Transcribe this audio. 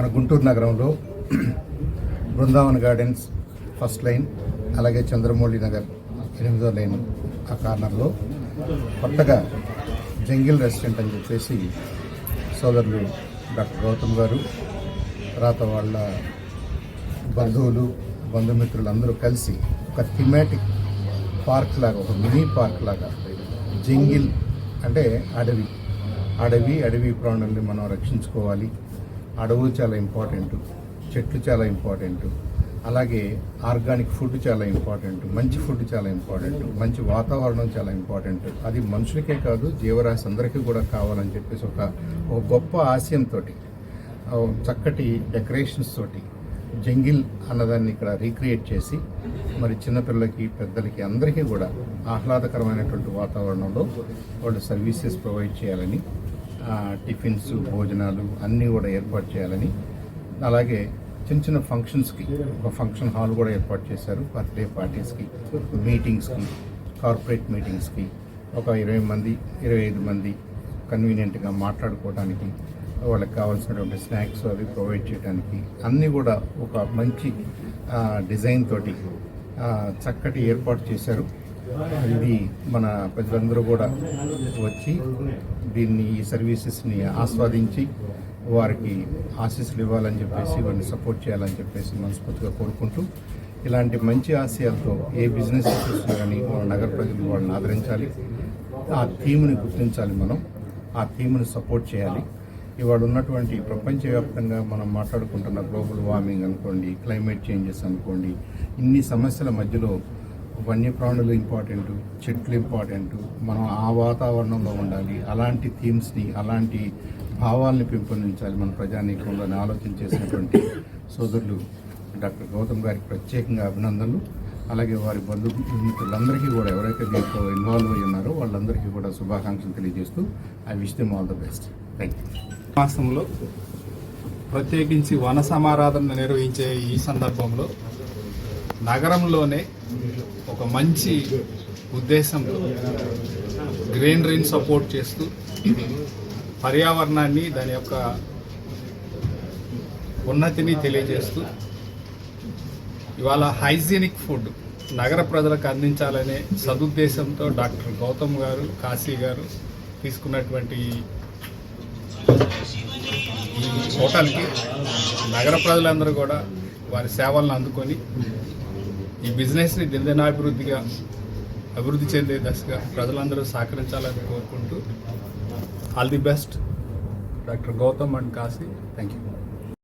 మన గుంటూరు నగరంలో Brindavan gardens first line అలాగే చంద్రమౌళి నగర్ ఎనిమిదో లైన్ ఆ కార్నర్లో కొత్తగా జంగిల్ రెస్టారెంట్ అని చెప్పేసి సోదరులు డాక్టర్ గౌతమ్ గారు తర్వాత వాళ్ళ బంధువులు బంధుమిత్రులు అందరూ కలిసి ఒక థిమాటిక్ పార్క్ లాగా ఒక మినీ పార్క్ లాగా జంగిల్ అంటే అడవి అడవి అడవి ప్రాణుల్ని మనం రక్షించుకోవాలి. అడవులు చాలా ఇంపార్టెంట్ చెట్లు చాలా ఇంపార్టెంట్ అలాగే ఆర్గానిక్ ఫుడ్ చాలా ఇంపార్టెంట్ మంచి ఫుడ్ చాలా ఇంపార్టెంట్ మంచి వాతావరణం చాలా ఇంపార్టెంట్. అది మనుషులకే కాదు జీవరాశి అందరికీ కూడా కావాలని చెప్పేసి ఒక ఒక గొప్ప ఆశయంతో చక్కటి డెకరేషన్స్ తోటి జంగిల్ అన్నదాన్ని ఇక్కడ రీక్రియేట్ చేసి మరి చిన్నపిల్లలకి పెద్దలకి అందరికీ కూడా ఆహ్లాదకరమైనటువంటి వాతావరణంలో వాళ్ళు సర్వీసెస్ ప్రొవైడ్ చేయాలని టిఫిన్స్ భోజనాలు అన్నీ కూడా ఏర్పాటు చేయాలని. అలాగే చిన్న చిన్న ఫంక్షన్స్కి ఒక ఫంక్షన్ హాల్ కూడా ఏర్పాటు చేశారు బర్త్డే పార్టీస్కి మీటింగ్స్కి కార్పొరేట్ మీటింగ్స్కి. ఒక ఇరవై మంది ఇరవై ఐదు మంది కన్వీనియంట్గా మాట్లాడుకోవడానికి వాళ్ళకి కావాల్సినటువంటి స్నాక్స్ అవి ప్రొవైడ్ చేయడానికి అన్నీ కూడా ఒక మంచి డిజైన్ తోటి చక్కటి ఏర్పాటు చేశారు. ఇది మన ప్రజలందరూ కూడా వచ్చి దీన్ని ఈ సర్వీసెస్ని ఆస్వాదించి వారికి ఆశీస్సులు ఇవ్వాలని చెప్పేసి వారిని సపోర్ట్ చేయాలని చెప్పేసి మనస్ఫూర్తిగా కోరుకుంటూ ఇలాంటి మంచి ఆశయాలతో ఏ బిజినెస్ చూసినా కానీ మన నగర ప్రజలు వాళ్ళని ఆదరించాలి. ఆ థీమ్ని గుర్తించాలి మనం. ఆ థీమ్ని సపోర్ట్ చేయాలి. ఇవాళ ఉన్నటువంటి ప్రపంచవ్యాప్తంగా మనం మాట్లాడుకుంటున్న గ్లోబల్ వార్మింగ్ అనుకోండి క్లైమేట్ చేంజెస్ అనుకోండి ఇన్ని సమస్యల మధ్యలో వన్యప్రాణులు ఇంపార్టెంట్ చెట్లు ఇంపార్టెంట్ మనం ఆ వాతావరణంలో ఉండాలి. అలాంటి థీమ్స్ని అలాంటి భావాల్ని పెంపొందించాలి మన ప్రజానీకంలో అని ఆలోచన చేసినటువంటి సోదరులు డాక్టర్ గౌతమ్ గారికి ప్రత్యేకంగా అభినందనలు. అలాగే వారి బంధు మిత్రులందరికీ కూడా ఎవరైతే దీంట్లో ఇన్వాల్వ్ అయి ఉన్నారో వాళ్ళందరికీ కూడా శుభాకాంక్షలు తెలియజేస్తూ I wish them all the best. Thank you మాసంలో ప్రత్యేకించి వన సమారాధన నిర్వహించే ఈ సందర్భంలో నగరంలోనే ఒక మంచి ఉద్దేశంతో గ్రీనరీని సపోర్ట్ చేస్తూ పర్యావరణాన్ని దాని యొక్క ఉన్నతిని తెలియజేస్తూ ఇవాళ హైజీనిక్ ఫుడ్ నగర ప్రజలకు అందించాలనే సదుద్దేశంతో డాక్టర్ గౌతమ్ గారు కాశీ గారు తీసుకున్నటువంటి ఈ హోటల్కి నగర ప్రజలందరూ కూడా వారి సేవలను అందుకొని ఈ బిజినెస్ని దినదినాభివృద్ధిగా అభివృద్ధి చెందే దశగా ప్రజలందరూ సహకరించాలని కోరుకుంటూ all the best. Doctor Gautam and Kashi thank you